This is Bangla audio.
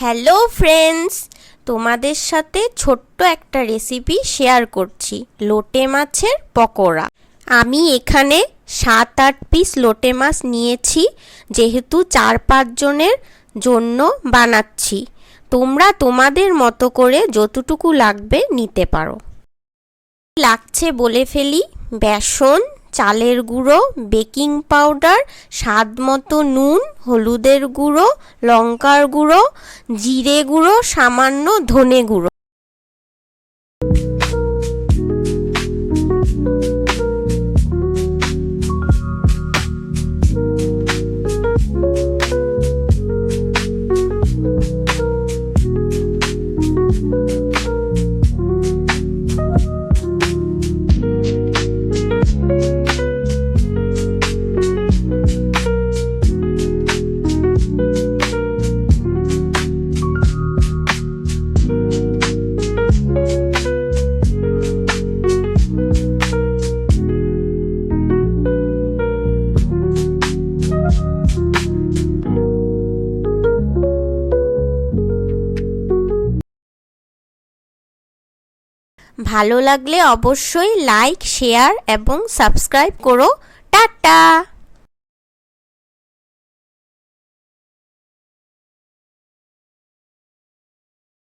হ্যালো ফ্রেন্ডস, তোমাদের সাথে ছোট্ট একটা রেসিপি শেয়ার করছি, লোটে মাছের পকোড়া। আমি এখানে সাত, আট পিস লোটে মাছ নিয়েছি, যেহেতু চার পাঁচজনের জন্য বানাচ্ছি। তোমরা তোমাদের মতো করে যতটুকু লাগবে নিতে পারো। লাগছে বলে ফেলি, বেসন চালের গুঁড়ো, বেকিং পাউডার স্বাদ মতো নুন, হলুদের গুঁড়ো, লঙ্কার গুঁড়ো, জিরে গুঁড়ো, সামান্য ধনে গুঁড়ো। ভালো লাগলে অবশ্যই লাইক শেয়ার এবং সাবস্ক্রাইব করো। Ta ta!